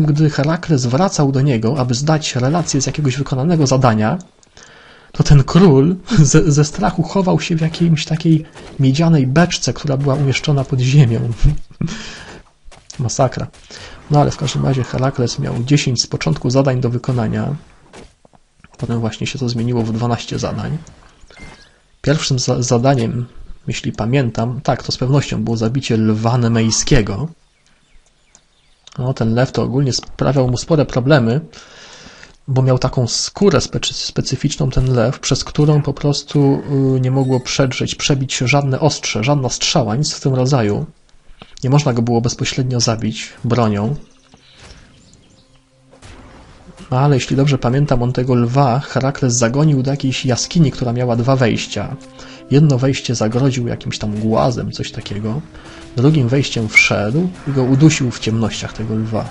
gdy Herakles wracał do niego, aby zdać relację z jakiegoś wykonanego zadania, to ten król ze, ze strachu chował się w jakiejś takiej miedzianej beczce, która była umieszczona pod ziemią. Masakra. No ale w każdym razie Herakles miał 10 z początku zadań do wykonania. Potem właśnie się to zmieniło w 12 zadań. Pierwszym za zadaniem, jeśli pamiętam, tak, to z pewnością było zabicie lwa nemejskiego. No, ten lew to ogólnie sprawiał mu spore problemy, bo miał taką skórę specy specyficzną ten lew, przez którą po prostu y, nie mogło przedrzeć, przebić się żadne ostrze, żadna strzała, nic w tym rodzaju. Nie można go było bezpośrednio zabić bronią. Ale jeśli dobrze pamiętam, on tego lwa Herakles zagonił do jakiejś jaskini, która miała dwa wejścia. Jedno wejście zagrodził jakimś tam głazem, coś takiego. Drugim wejściem wszedł i go udusił w ciemnościach tego lwa.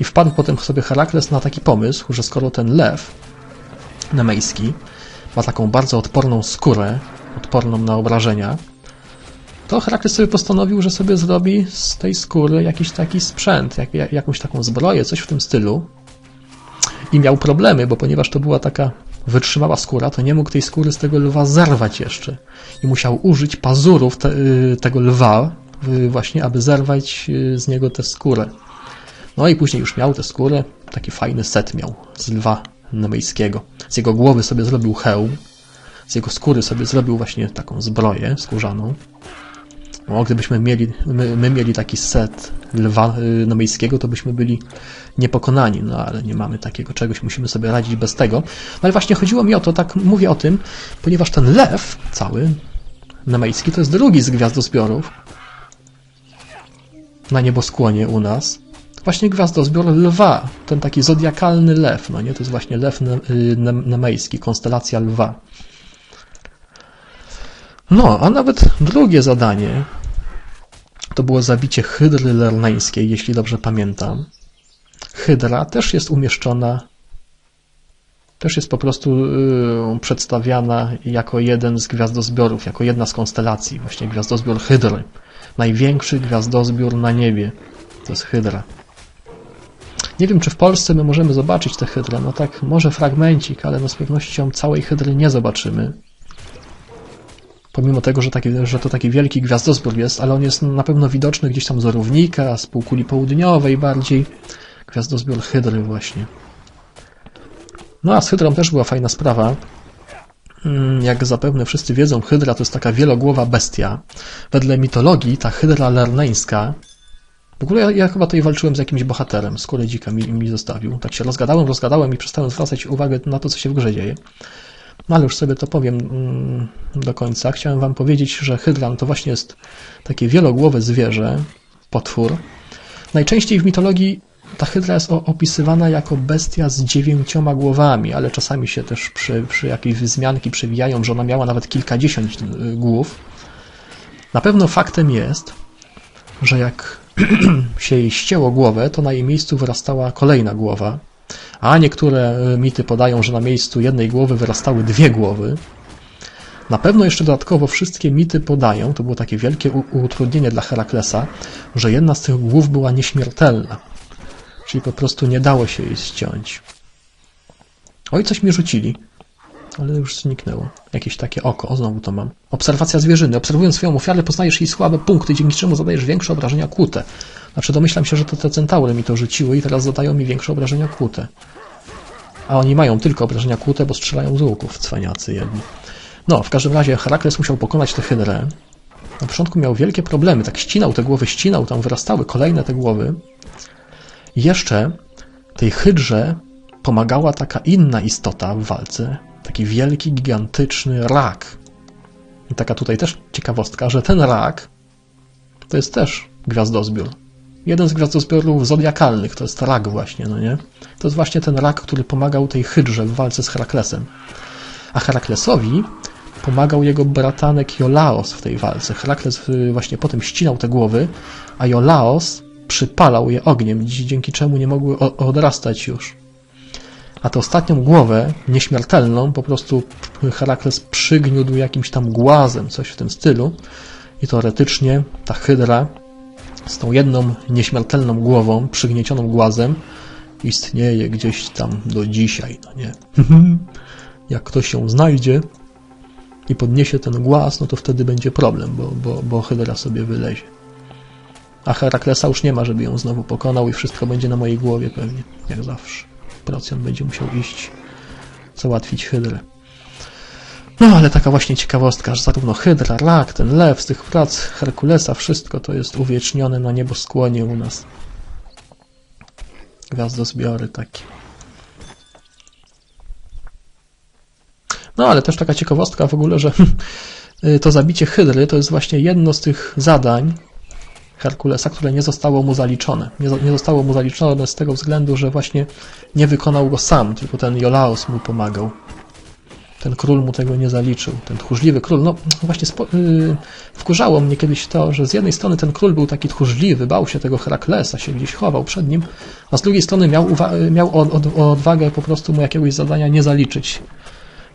I wpadł potem sobie Herakles na taki pomysł, że skoro ten lew nemejski ma taką bardzo odporną skórę, odporną na obrażenia, to Herakles sobie postanowił, że sobie zrobi z tej skóry jakiś taki sprzęt, jak, jakąś taką zbroję, coś w tym stylu. I miał problemy, bo ponieważ to była taka wytrzymała skóra, to nie mógł tej skóry z tego lwa zerwać jeszcze. I musiał użyć pazurów te, y, tego lwa, y, właśnie, aby zerwać y, z niego tę skórę. No i później już miał tę skórę, taki fajny set miał z lwa nemejskiego. Z jego głowy sobie zrobił hełm, z jego skóry sobie zrobił właśnie taką zbroję skórzaną. No, gdybyśmy mieli, my, my mieli taki set lwa y, nemejskiego, to byśmy byli niepokonani, no ale nie mamy takiego czegoś, musimy sobie radzić bez tego. No ale właśnie chodziło mi o to, tak mówię o tym, ponieważ ten lew cały nemejski to jest drugi z gwiazdozbiorów na nieboskłonie u nas. Właśnie gwiazdozbiór lwa, ten taki zodiakalny lew, no nie, to jest właśnie lew ne, y, nemejski, konstelacja lwa. No, a nawet drugie zadanie to było zabicie hydry lerneńskiej, jeśli dobrze pamiętam. Hydra też jest umieszczona, też jest po prostu yy, przedstawiana jako jeden z gwiazdozbiorów, jako jedna z konstelacji, właśnie gwiazdozbiór Hydry. Największy gwiazdozbiór na niebie to jest Hydra. Nie wiem, czy w Polsce my możemy zobaczyć tę Hydrę, no tak, może fragmencik, ale no z pewnością całej Hydry nie zobaczymy. Pomimo tego, że, taki, że to taki wielki gwiazdozbiór jest, ale on jest na pewno widoczny gdzieś tam z Orównika, z półkuli południowej bardziej. Gwiazdozbiór Hydry właśnie. No a z Hydrą też była fajna sprawa. Mm, Jak zapewne wszyscy wiedzą, Hydra to jest taka wielogłowa bestia. Wedle mitologii ta Hydra lerneńska w ogóle ja, ja chyba tutaj walczyłem z jakimś bohaterem, skórę dzika mi, mi zostawił. Tak się rozgadałem, rozgadałem i przestałem zwracać uwagę na to, co się w grze dzieje. No ale już sobie to powiem mm, do końca. Chciałem wam powiedzieć, że Hydran to właśnie jest takie wielogłowe zwierzę, potwór. Najczęściej w mitologii ta Hydra jest opisywana jako bestia z dziewięcioma głowami, ale czasami się też przy, przy jakiejś wzmianki przewijają, że ona miała nawet kilkadziesiąt y, głów. Na pewno faktem jest, że jak się jej ścięło głowę, to na jej miejscu wyrastała kolejna głowa, a niektóre y, mity podają, że na miejscu jednej głowy wyrastały dwie głowy. Na pewno jeszcze dodatkowo wszystkie mity podają, to było takie wielkie utrudnienie dla Heraklesa, że jedna z tych głów była nieśmiertelna, czyli po prostu nie dało się jej ściąć. Oj, coś mi rzucili, ale już zniknęło. Jakieś takie oko, o znowu to mam. Obserwacja zwierzyny. Obserwując swoją ofiarę poznajesz jej słabe punkty, dzięki czemu zadajesz większe obrażenia kłute. Znaczy domyślam się, że to te centaury mi to rzuciły i teraz zadają mi większe obrażenia kłute. A oni mają tylko obrażenia kłute, bo strzelają z łuków, cwaniacy jedni. No, w każdym razie Herakles musiał pokonać tę hydrę. Na początku miał wielkie problemy, tak ścinał te głowy, ścinał, tam wyrastały kolejne te głowy. Jeszcze tej hydrze pomagała taka inna istota w walce, taki wielki, gigantyczny rak. I taka tutaj też ciekawostka, że ten rak to jest też gwiazdozbiór. Jeden z gwiazdozbiorów zodiakalnych to jest rak właśnie, no nie? To jest właśnie ten rak, który pomagał tej hydrze w walce z Heraklesem. A Heraklesowi pomagał jego bratanek Jolaos w tej walce. Herakles y, właśnie potem ścinał te głowy, a Jolaos przypalał je ogniem, dzi- dzięki czemu nie mogły odrastać już. A tę ostatnią głowę, nieśmiertelną, po prostu Herakles przygniódł jakimś tam głazem, coś w tym stylu. I teoretycznie ta hydra z tą jedną nieśmiertelną głową, przygniecioną głazem, istnieje gdzieś tam do dzisiaj, no nie? Jak ktoś ją znajdzie i podniesie ten głaz, no to wtedy będzie problem, bo, bo, bo Hydra sobie wylezie. A Heraklesa już nie ma, żeby ją znowu pokonał i wszystko będzie na mojej głowie pewnie, jak zawsze. Procjon będzie musiał iść załatwić Hydrę. No, ale taka właśnie ciekawostka, że zarówno Hydra, Rak, ten lew z tych prac Herkulesa, wszystko to jest uwiecznione na nieboskłonie u nas. Gwiazdozbiory takie. No, ale też taka ciekawostka w ogóle, że to zabicie Hydry to jest właśnie jedno z tych zadań Herkulesa, które nie zostało mu zaliczone. Nie, nie zostało mu zaliczone z tego względu, że właśnie nie wykonał go sam, tylko ten Jolaos mu pomagał. Ten król mu tego nie zaliczył, ten tchórzliwy król. No właśnie spo, yy, wkurzało mnie kiedyś to, że z jednej strony ten król był taki tchórzliwy, bał się tego Heraklesa, się gdzieś chował przed nim, a z drugiej strony miał, uwa- miał od, od, odwagę po prostu mu jakiegoś zadania nie zaliczyć,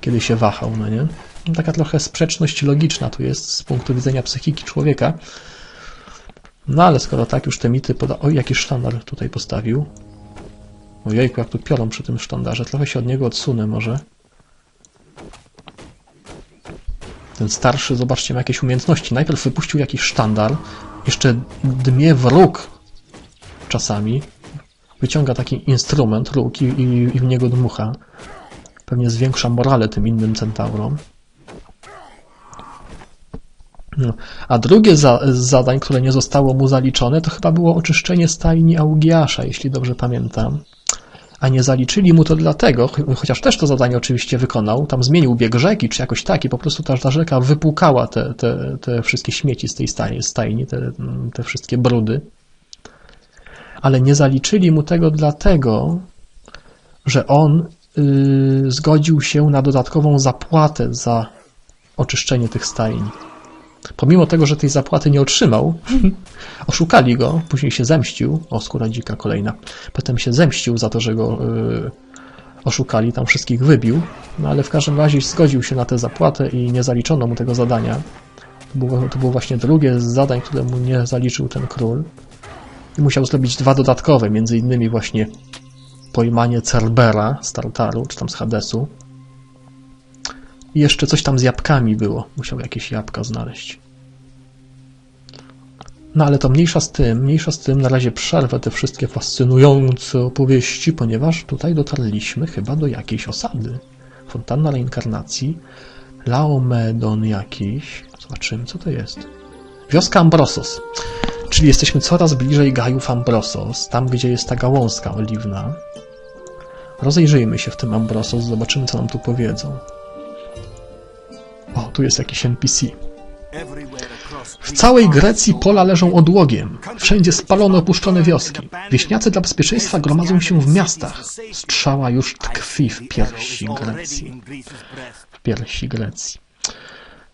kiedy się wahał, no nie? Taka trochę sprzeczność logiczna tu jest z punktu widzenia psychiki człowieka. No ale skoro tak już te mity poda... Oj, jaki sztandar tutaj postawił. Ojejku, jak tu piorą przy tym sztandarze. Trochę się od niego odsunę może. Ten starszy, zobaczcie, ma jakieś umiejętności. Najpierw wypuścił jakiś sztandar, jeszcze dmie wróg czasami. Wyciąga taki instrument, róg i, i, i w niego dmucha. Pewnie zwiększa morale tym innym centaurom. No. A drugie za, zadań, które nie zostało mu zaliczone, to chyba było oczyszczenie stajni Augiasza, jeśli dobrze pamiętam. A nie zaliczyli mu to dlatego, ch- chociaż też to zadanie oczywiście wykonał, tam zmienił bieg rzeki, czy jakoś tak, i po prostu ta, ta rzeka wypłukała te, te, te wszystkie śmieci z tej stajni te, te wszystkie brudy. Ale nie zaliczyli mu tego dlatego, że on yy, zgodził się na dodatkową zapłatę za oczyszczenie tych stajni. Pomimo tego, że tej zapłaty nie otrzymał, oszukali go, później się zemścił. O, skóra dzika kolejna. Potem się zemścił za to, że go y, oszukali, tam wszystkich wybił. No ale w każdym razie zgodził się na tę zapłatę i nie zaliczono mu tego zadania. To było, to było właśnie drugie z zadań, które mu nie zaliczył ten król. I musiał zrobić dwa dodatkowe, między innymi właśnie pojmanie Cerbera z Tartaru, czy tam z Hadesu. I jeszcze coś tam z jabłkami było. Musiał jakieś jabłka znaleźć. No ale to mniejsza z tym, mniejsza z tym, na razie przerwę te wszystkie fascynujące opowieści, ponieważ tutaj dotarliśmy chyba do jakiejś osady. Fontanna reinkarnacji, Laomedon jakiś. Zobaczymy, co to jest. Wioska Ambrosos. Czyli jesteśmy coraz bliżej Gajów Ambrosos, tam gdzie jest ta gałązka oliwna. Rozejrzyjmy się w tym Ambrosos, zobaczymy, co nam tu powiedzą. O, tu jest jakiś NPC. W całej Grecji pola leżą odłogiem. Wszędzie spalone opuszczone wioski. Wieśniacy dla bezpieczeństwa gromadzą się w miastach. Strzała już tkwi w piersi Grecji. W piersi Grecji.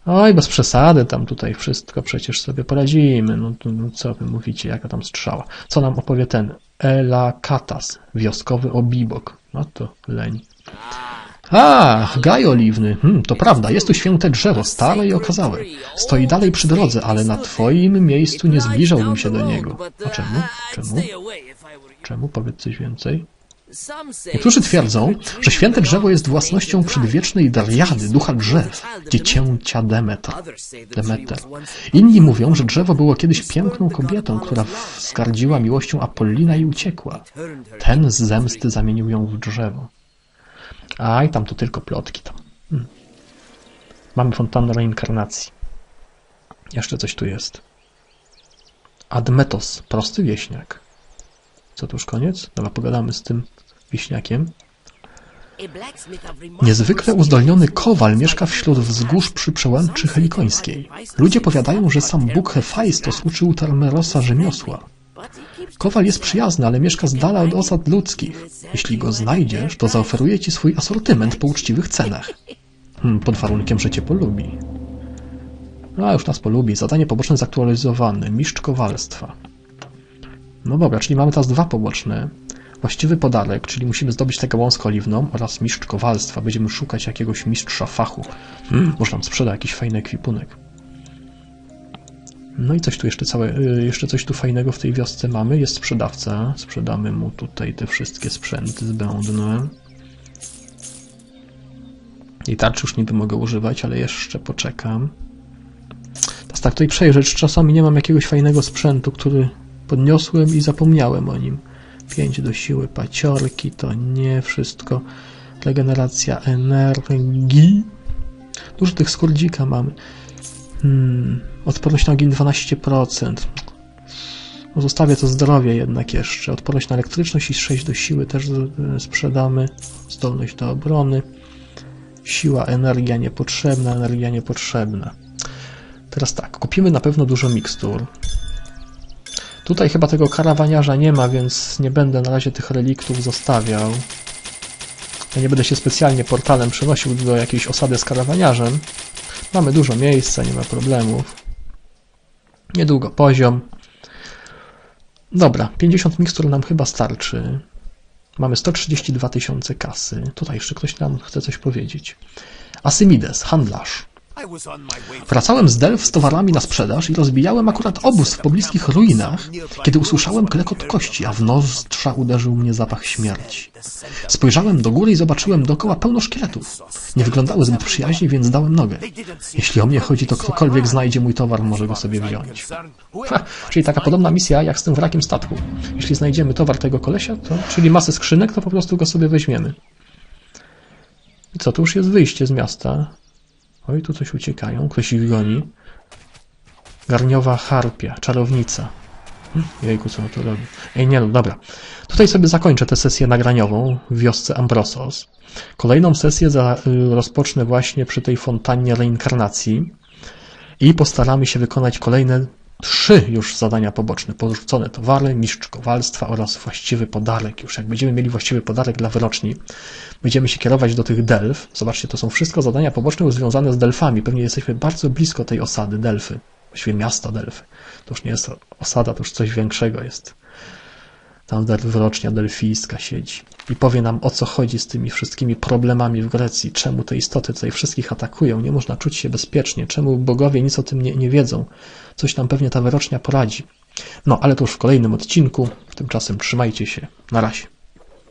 Oj, bez przesady, tam tutaj wszystko przecież sobie poradzimy. No, to, no co wy mówicie, jaka tam strzała? Co nam opowie ten Elakatas, wioskowy obibok? No to leń. A, gaj oliwny. Hmm, to prawda, jest tu święte drzewo, stare i okazałe. Stoi dalej przy drodze, ale na twoim miejscu nie zbliżałbym się do niego. A czemu? Czemu? Czemu? Powiedz coś więcej. Niektórzy twierdzą, że święte drzewo jest własnością przedwiecznej Dariady, ducha drzew, dziecięcia Demeter. Demeter. Inni mówią, że drzewo było kiedyś piękną kobietą, która wzgardziła miłością Apollina i uciekła. Ten z zemsty zamienił ją w drzewo. Aj, tam to tylko plotki tam. Hmm. Mamy fontannę reinkarnacji. Jeszcze coś tu jest. Admetos, prosty wieśniak. Co to już koniec? Dobra, pogadamy z tym wieśniakiem. Niezwykle uzdolniony kowal mieszka wśród wzgórz przy przełęczy helikońskiej. Ludzie powiadają, że sam Bóg Hefajstos uczył Tarmerosa rzemiosła. Kowal jest przyjazny, ale mieszka z dala od osad ludzkich. Jeśli go znajdziesz, to zaoferuje ci swój asortyment po uczciwych cenach. Hmm, pod warunkiem, że cię polubi. A już nas polubi. Zadanie poboczne zaktualizowane. Mistrz kowalstwa. No dobra, czyli mamy teraz dwa poboczne. Właściwy podarek, czyli musimy zdobyć tę gałązkę oliwną oraz mistrz kowalstwa. Będziemy szukać jakiegoś mistrza fachu. Hmm, może nam sprzeda jakiś fajny ekwipunek. No i coś tu jeszcze całe, y, jeszcze coś tu fajnego w tej wiosce mamy. Jest sprzedawca. Sprzedamy mu tutaj te wszystkie sprzęty zbędne. I tarcz już niby mogę używać, ale jeszcze poczekam. Teraz tak tutaj przejrzeć, czasami nie mam jakiegoś fajnego sprzętu, który podniosłem i zapomniałem o nim. 5 do siły paciorki, to nie wszystko. Regeneracja energii. Dużo tych skurdzika mamy. Hmm, odporność na ogień 12%. No, Zostawię to zdrowie jednak jeszcze. Odporność na elektryczność i 6 do siły też z- sprzedamy. Zdolność do obrony. Siła, energia niepotrzebna, energia niepotrzebna. Teraz tak, kupimy na pewno dużo mikstur. Tutaj chyba tego karawaniarza nie ma, więc nie będę na razie tych reliktów zostawiał. Ja nie będę się specjalnie portalem przenosił do jakiejś osady z karawaniarzem. Mamy dużo miejsca, nie ma problemów. Niedługo poziom. Dobra, 50 mikstur nam chyba starczy. Mamy 132 tysiące kasy. Tutaj jeszcze ktoś nam chce coś powiedzieć. Asymides, handlarz. Wracałem z Delf z towarami na sprzedaż i rozbijałem akurat obóz w pobliskich ruinach, kiedy usłyszałem klekot kości, a w nozdrza uderzył mnie zapach śmierci. Spojrzałem do góry i zobaczyłem dookoła pełno szkieletów. Nie wyglądały zbyt przyjaźnie, więc dałem nogę. Jeśli o mnie chodzi, to ktokolwiek znajdzie mój towar, może go sobie wziąć. Ha, czyli taka podobna misja jak z tym wrakiem statku. Jeśli znajdziemy towar tego kolesia, to, czyli masę skrzynek, to po prostu go sobie weźmiemy. I co, tu już jest wyjście z miasta. Oj, tu coś uciekają, ktoś ich goni. Garniowa harpia, czarownica. Hm, Jejku, co tu robi? Ej, nie no, dobra. Tutaj sobie zakończę tę sesję nagraniową w wiosce Ambrosos. Kolejną sesję za, y, rozpocznę właśnie przy tej fontannie reinkarnacji i postaramy się wykonać kolejne trzy już zadania poboczne. Porzucone towary, mistrz kowalstwa oraz właściwy podarek. Już jak będziemy mieli właściwy podarek dla wyroczni, będziemy się kierować do tych Delf. Zobaczcie, to są wszystko zadania poboczne związane z Delfami. Pewnie jesteśmy bardzo blisko tej osady Delfy. Właściwie miasta Delfy. To już nie jest osada, to już coś większego jest. Tam wyrocznia delfijska siedzi i powie nam o co chodzi z tymi wszystkimi problemami w Grecji, czemu te istoty tutaj wszystkich atakują, nie można czuć się bezpiecznie, czemu bogowie nic o tym nie, nie wiedzą. Coś nam pewnie ta wyrocznia poradzi. No, ale to już w kolejnym odcinku. Tymczasem trzymajcie się. Na razie.